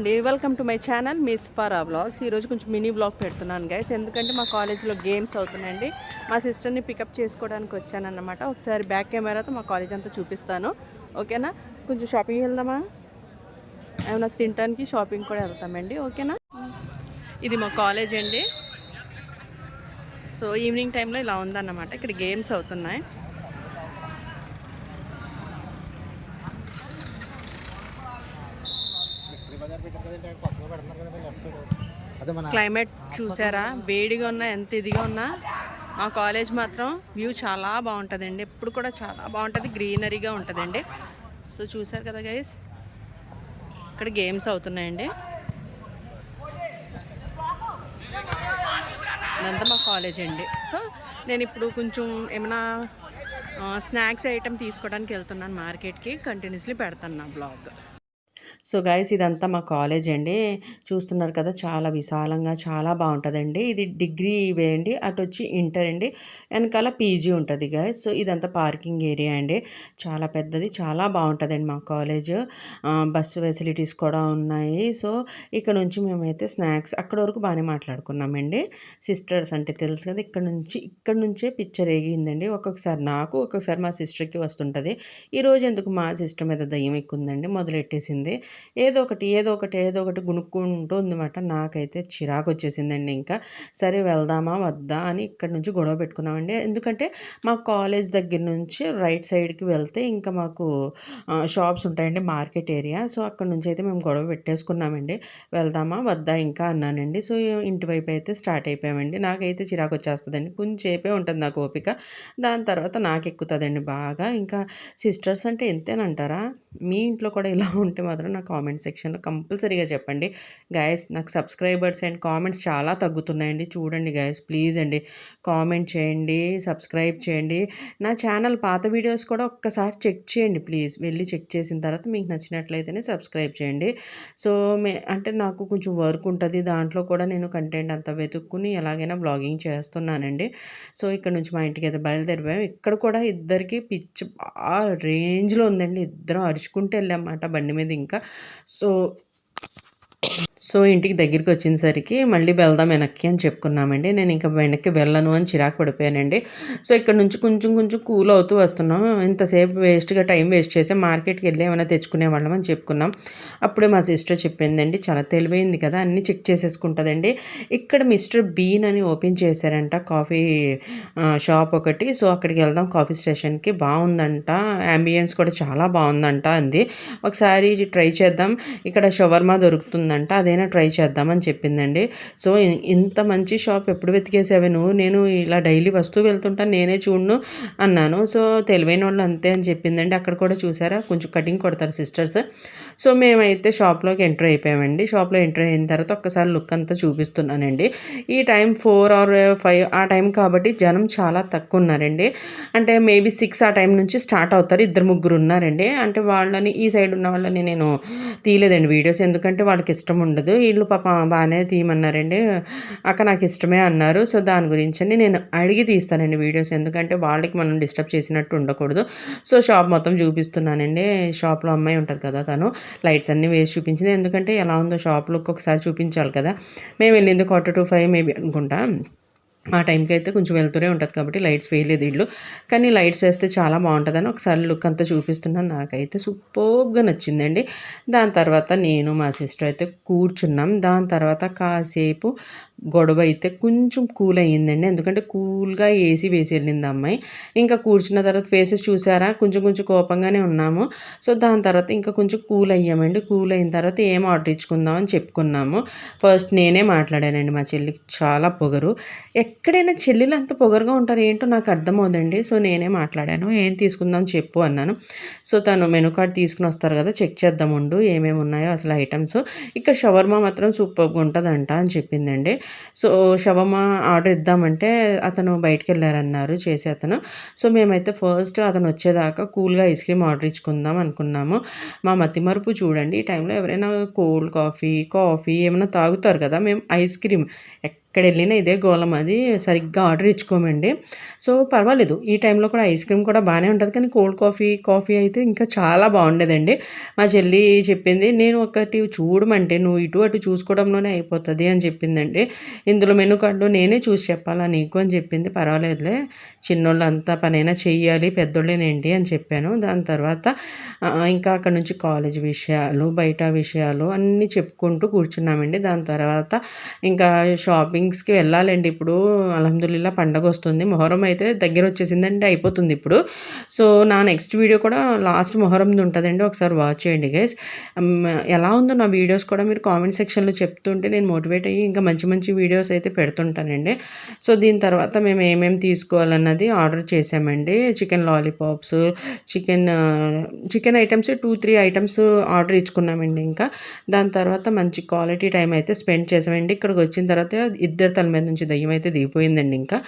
అండి. Welcome to my channel miss Farah vlogs ఈరోజు కొంచెం మినీ బ్లాగ్ పెడుతున్నాను గైస్ ఎందుకంటే మా కాలేజ్లో గేమ్స్ అవుతున్నాయండి. మా సిస్టర్ని పికప్ చేసుకోవడానికి వచ్చానన్నమాట. ఒకసారి బ్యాక్ కెమెరాతో మా కాలేజ్ అంతా చూపిస్తాను. ఓకేనా కొంచెం షాపింగ్ వెళ్దామా? ఏమైనా తినడానికి షాపింగ్ కూడా వెళ్తామండి. ఓకేనా ఇది మా కాలేజ్ అండి. సో ఈవినింగ్ టైంలో ఇలా ఉందన్నమాట. ఇక్కడ గేమ్స్ అవుతున్నాయి అదే మన క్లైమేట్ చూసారా? వేడిగా ఉన్నా ఎంత ఇదిగా ఉన్నా మా కాలేజ్ మాత్రం వ్యూ చాలా బాగుంటుందండి. ఎప్పుడు కూడా చాలా బాగుంటుంది గ్రీనరీగా ఉంటుందండి. సో చూసారు కదా గైస్ ఇక్కడ గేమ్స్ అవుతున్నాయండి. ఇదంతా మా కాలేజ్ అండి. సో నేను ఇప్పుడు కొంచెం ఏమైనా స్నాక్స్ ఐటమ్ తీసుకోవడానికి వెళ్తున్నాను మార్కెట్కి. కంటిన్యూస్లీ పెడతాను నా బ్లాగ్. సో గైస్ ఇదంతా మా కాలేజ్ అండి. చూస్తున్నారు కదా చాలా విశాలంగా చాలా బాగుంటుందండి. ఇది డిగ్రీ వేయండి అటు వచ్చి ఇంటర్ అండి. వెనకాల పీజీ ఉంటుంది గైస్. సో ఇదంతా పార్కింగ్ ఏరియా అండి. చాలా పెద్దది చాలా బాగుంటుందండి మా కాలేజ్. బస్సు ఫెసిలిటీస్ కూడా ఉన్నాయి. సో ఇక్కడ నుంచి మేమైతే స్నాక్స్ అక్కడ వరకు బాగానే మాట్లాడుకున్నామండి. సిస్టర్స్ అంటే తెలుసు కదా ఇక్కడ నుంచి ఇక్కడ నుంచే పిక్చర్ ఎగిందండి ఒక్కొక్కసారి నాకు ఒక్కొక్కసారి మా సిస్టర్కి వస్తుంటుంది. ఈరోజు ఎందుకు మా సిస్టర్ మీద దయ్యం ఎక్కుందండి మొదలెట్టేసింది. ఏదో ఒకటి ఏదో ఒకటి ఏదో ఒకటి గుణుక్కుంటూ ఉందన్నమాట. నాకైతే చిరాకు వచ్చేసిందండి ఇంకా. సరే వెళ్దామా వద్దా అని ఇక్కడ నుంచి గొడవ పెట్టుకున్నామండి. ఎందుకంటే మా కాలేజ్ దగ్గర నుంచి రైట్ సైడ్కి వెళ్తే ఇంకా మాకు షాప్స్ ఉంటాయండి మార్కెట్ ఏరియా. సో అక్కడ నుంచి అయితే మేము గొడవ పెట్టేసుకున్నామండి. వెళ్దామా వద్దా ఇంకా అన్నానండి. సో ఇంటి వైపు అయితే స్టార్ట్ అయిపోయామండి. నాకైతే చిరాకు వచ్చేస్తుందండి కొంచెంసేపే ఉంటుంది నాకు ఓపిక. దాని తర్వాత నాకు ఎక్కుతుందండి బాగా. ఇంకా సిస్టర్స్ అంటే ఎంతేనంటారా? మీ ఇంట్లో కూడా ఇలా ఉంటే మాత్రం నాకు కామెంట్ సెక్షన్లో కంపల్సరీగా చెప్పండి. గాయస్ నాకు సబ్స్క్రైబర్స్ అండ్ కామెంట్స్ చాలా తగ్గుతున్నాయండి. చూడండి గాయస్ ప్లీజ్ అండి. కామెంట్ చేయండి సబ్స్క్రైబ్ చేయండి. నా ఛానల్ పాత వీడియోస్ కూడా ఒక్కసారి చెక్ చేయండి ప్లీజ్ వెళ్ళి చెక్ చేసిన తర్వాత మీకు నచ్చినట్లయితేనే సబ్స్క్రైబ్ చేయండి. సో మే అంటే నాకు కొంచెం వర్క్ ఉంటుంది. దాంట్లో కూడా నేను కంటెంట్ అంతా వెతుక్కుని ఎలాగైనా బ్లాగింగ్ చేస్తున్నానండి. సో ఇక్కడ నుంచి మా ఇంటికి అయితే బయలుదేరిపోయాం. ఇక్కడ కూడా ఇద్దరికి పిచ్చి బాగా రేంజ్లో ఉందండి. ఇద్దరం అరుచుకుంటూ వెళ్ళామన్నమాట బండి మీద ఇంకా. సో సో ఇంటికి దగ్గరికి వచ్చేసరికి మళ్ళీ వెళ్దాం వెనక్కి అని చెప్పుకున్నామండి. నేను ఇంకా వెనక్కి వెళ్ళను అని చిరాకు పడిపోయానండి. సో ఇక్కడ నుంచి కొంచెం కొంచెం కూల్ అవుతూ వస్తున్నాం. ఇంతసేపు వేస్ట్గా టైం వేస్ట్ చేసి మార్కెట్కి వెళ్ళి ఏమైనా తెచ్చుకునే వాళ్ళం అని చెప్పుకున్నాం. అప్పుడే మా సిస్టర్ చెప్పిందండి చాలా తెలివైంది కదా అన్నీ చెక్ చేసేసుకుంటుందండి. ఇక్కడ మిస్టర్ బీన్ అని ఓపెన్ చేశారంట కాఫీ షాప్ ఒకటి. సో అక్కడికి వెళ్దాం కాఫీ స్టేషన్కి. బాగుందంట. అంబియన్స్ కూడా చాలా బాగుందంట అంది. ఒకసారి ట్రై చేద్దాం. ఇక్కడ షవర్మా దొరుకుతుందంట అది అదైనా ట్రై చేద్దామని చెప్పిందండి. సో ఇంత మంచి షాప్ ఎప్పుడు వెతికేసావే నువ్వు నేను ఇలా డైలీ వస్తూ వెళ్తుంటాను నేనే చూడను అన్నాను. సో తెలివైన వాళ్ళు అంతే అని చెప్పిందండి. అక్కడ కూడా చూసారా? కొంచెం కటింగ్ కొడతారు సిస్టర్స్. సో మేమైతే షాప్లోకి ఎంటర్ అయిపోయామండి. షాప్లో ఎంటర్ అయిన తర్వాత ఒక్కసారి లుక్ అంతా చూపిస్తున్నానండి. ఈ టైం ఫోర్ ఆర్ ఫైవ్ ఆ టైం కాబట్టి జనం చాలా తక్కువ ఉన్నారండి. అంటే మేబీ సిక్స్ ఆ టైం నుంచి స్టార్ట్ అవుతారు. ఇద్దరు ముగ్గురు ఉన్నారండి. అంటే వాళ్ళని ఈ సైడ్ ఉన్న వాళ్ళని నేను తీయలేదండి వీడియోస్. ఎందుకంటే వాళ్ళకి ఇష్టం ఉండదు. వీళ్ళు పాప బాగానే తీయమన్నారండి. అక్క నాకు ఇష్టమే అన్నారు. సో దాని గురించి అని నేను అడిగి తీస్తానండి వీడియోస్. ఎందుకంటే వాళ్ళకి మనం డిస్టర్బ్ చేసినట్టు ఉండకూడదు. సో షాప్ మొత్తం చూపిస్తున్నానండి. షాప్లో అమ్మాయి ఉంటుంది కదా తను. లైట్స్ అన్నీ వేసి చూపించింది. ఎందుకంటే ఎలా ఉందో షాప్లో ఒక్కొక్కసారి చూపించాలి కదా. మేము వెళ్ళింది ఒక టు ఫైవ్ మేబీ అనుకుంటా. ఆ టైంకి అయితే కొంచెం వెళ్తూనే ఉంటుంది కాబట్టి లైట్స్ వేయలేదు ఇల్లు. కానీ లైట్స్ వేస్తే చాలా బాగుంటుందని ఒకసారి లుక్ అంతా చూపిస్తున్నాను. నాకైతే సూపర్గా నచ్చిందండి. దాని తర్వాత నేను మా సిస్టర్ అయితే కూర్చున్నాం. దాని తర్వాత కాసేపు గొడవ అయితే కొంచెం కూల్ అయ్యిందండి. ఎందుకంటే కూల్గా ఏసీ వేసి వెళ్ళింది అమ్మాయి. ఇంకా కూర్చున్న తర్వాత ఫేసెస్ చూసారా? కొంచెం కొంచెం కోపంగానే ఉన్నాము. సో దాని తర్వాత ఇంకా కొంచెం కూల్ అయ్యామండి. కూల్ అయిన తర్వాత ఏం ఆర్డర్ ఇచ్చుకుందాం అని చెప్పుకున్నాము. ఫస్ట్ నేనే మాట్లాడానండి. మా చెల్లికి చాలా పొగరు. ఎక్కడైనా చెల్లెలు అంత పొగరుగా ఉంటారు ఏంటో నాకు అర్థమవుదండి. సో నేనే మాట్లాడాను. ఏం తీసుకుందాం చెప్పు అన్నాను. సో తను మెనూ కార్డ్ తీసుకుని వస్తారు కదా చెక్ చేద్దాం ఉండు ఏమేమి ఉన్నాయో అసలు ఐటమ్స్. ఇక్కడ షవర్మా మాత్రం సూపర్గా ఉంటుందంట అని చెప్పిందండి. సో షవర్మా ఆర్డర్ ఇద్దామంటే అతను బయటికి వెళ్ళారన్నారు చేసే అతను. సో మేమైతే ఫస్ట్ అతను వచ్చేదాకా కూల్గా ఐస్ క్రీమ్ ఆర్డర్ ఇచ్చుకుందాం అనుకున్నాము. మా మతి మరుపు చూడండి ఈ టైంలో ఎవరైనా కోల్డ్ కాఫీ కాఫీ ఏమైనా తాగుతారు కదా మేము ఐస్ క్రీమ్ ఇక్కడ వెళ్ళిన ఇదే గోళం అది సరిగ్గా ఆర్డర్ ఇచ్చుకోమండి. సో పర్వాలేదు. ఈ టైంలో కూడా ఐస్ క్రీమ్ కూడా బాగానే ఉంటుంది. కానీ కోల్డ్ కాఫీ కాఫీ అయితే ఇంకా చాలా బాగుండేదండి. మా చెల్లి చెప్పింది నేను ఒకటి చూడమంటే నువ్వు ఇటు అటు చూసుకోవడంలోనే అయిపోతుంది అని చెప్పిందండి. ఇందులో మెను కార్డు నేనే చూసి చెప్పాలా నీకు అని చెప్పింది. పర్వాలేదులే. చిన్నోళ్ళు అంతా పనైనా చెయ్యాలి పెద్దోళ్ళేనేంటి అని చెప్పాను. దాని తర్వాత ఇంకా అక్కడ నుంచి కాలేజ్ విషయాలు బయట విషయాలు అన్నీ చెప్పుకుంటూ కూర్చున్నామండి. దాని తర్వాత ఇంకా షాపింగ్ షాపింగ్స్కి వెళ్ళాలండి. ఇప్పుడు అలహదుల్లా పండగ వస్తుంది. మొహరం అయితే దగ్గర వచ్చేసిందంటే అయిపోతుంది ఇప్పుడు. సో నా నెక్స్ట్ వీడియో కూడా లాస్ట్ మొహరంది ఉంటుందండి. ఒకసారి వాచ్ చేయండి గైస్ ఎలా ఉందో నా వీడియోస్ కూడా మీరు కామెంట్ సెక్షన్లో చెప్తుంటే నేను మోటివేట్ అయ్యి ఇంకా మంచి మంచి వీడియోస్ అయితే పెడుతుంటానండి. సో దీని తర్వాత మేము ఏమేమి తీసుకోవాలన్నది ఆర్డర్ చేసామండి chicken lollipops chicken chicken items two three items order ఇచ్చుకున్నామండి ఇంకా. దాని తర్వాత మంచి క్వాలిటీ టైం అయితే స్పెండ్ చేసామండి ఇక్కడికి వచ్చిన తర్వాత ఇద్దరు తల మీద నుంచి దయ్యం అయితే దిగిపోయిందండి ఇంకా.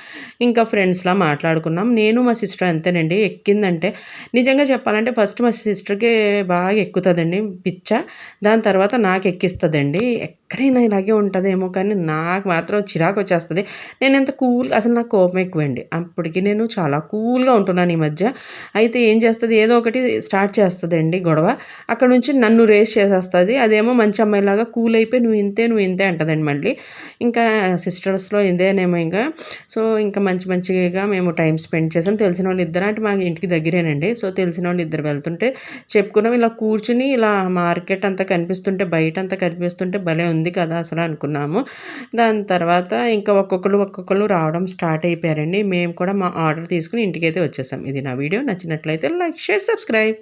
ఇంకా ఫ్రెండ్స్లా మాట్లాడుకున్నాం. నేను మా సిస్టర్ అంతేనండి. ఎక్కిందంటే నిజంగా చెప్పాలంటే ఫస్ట్ మా సిస్టర్కి బాగా ఎక్కుతుందండి పిచ్చ. దాని తర్వాత నాకు ఎక్కిస్తుందండి. ఎక్కడైనా ఇలాగే ఉంటుందేమో కానీ నాకు మాత్రం చిరాకు వచ్చేస్తుంది. నేను ఎంత కూల్ అసలు నాకు కోపం ఎక్కువండి. అప్పటికి నేను చాలా కూల్గా ఉంటున్నాను ఈ మధ్య. అయితే ఏం చేస్తుంది? ఏదో ఒకటి స్టార్ట్ చేస్తుందండి గొడవ. అక్కడ నుంచి నన్ను రేస్ చేసేస్తుంది. అదేమో మంచి అమ్మాయిలాగా కూల్ అయిపోయి నువ్వు ఇంతే నువ్వు ఇంతే అంటదండి మళ్ళీ. ఇంకా సిస్టర్స్లో ఇదేనేమో ఇంకా. సో ఇంకా మంచి మంచిగా మేము టైం స్పెండ్ చేసాం. తెలిసిన వాళ్ళు ఇద్దరు అంటే మా ఇంటికి దగ్గరేనండి. సో తెలిసిన వాళ్ళు ఇద్దరు వెళ్తుంటే చెప్పుకున్నాం. ఇలా కూర్చుని ఇలా మార్కెట్ అంతా కనిపిస్తుంటే బయట అంతా కనిపిస్తుంటే భలే ఉంది కదా అసలు అనుకున్నాము. దాని తర్వాత ఇంకా ఒక్కొక్కరు ఒక్కొక్కరు రావడం స్టార్ట్ అయిపోయారండి. మేము కూడా మా ఆర్డర్ తీసుకుని ఇంటికైతే వచ్చేసాం. ఇది నా వీడియో. నచ్చినట్లయితే లైక్ షేర్ సబ్స్క్రైబ్.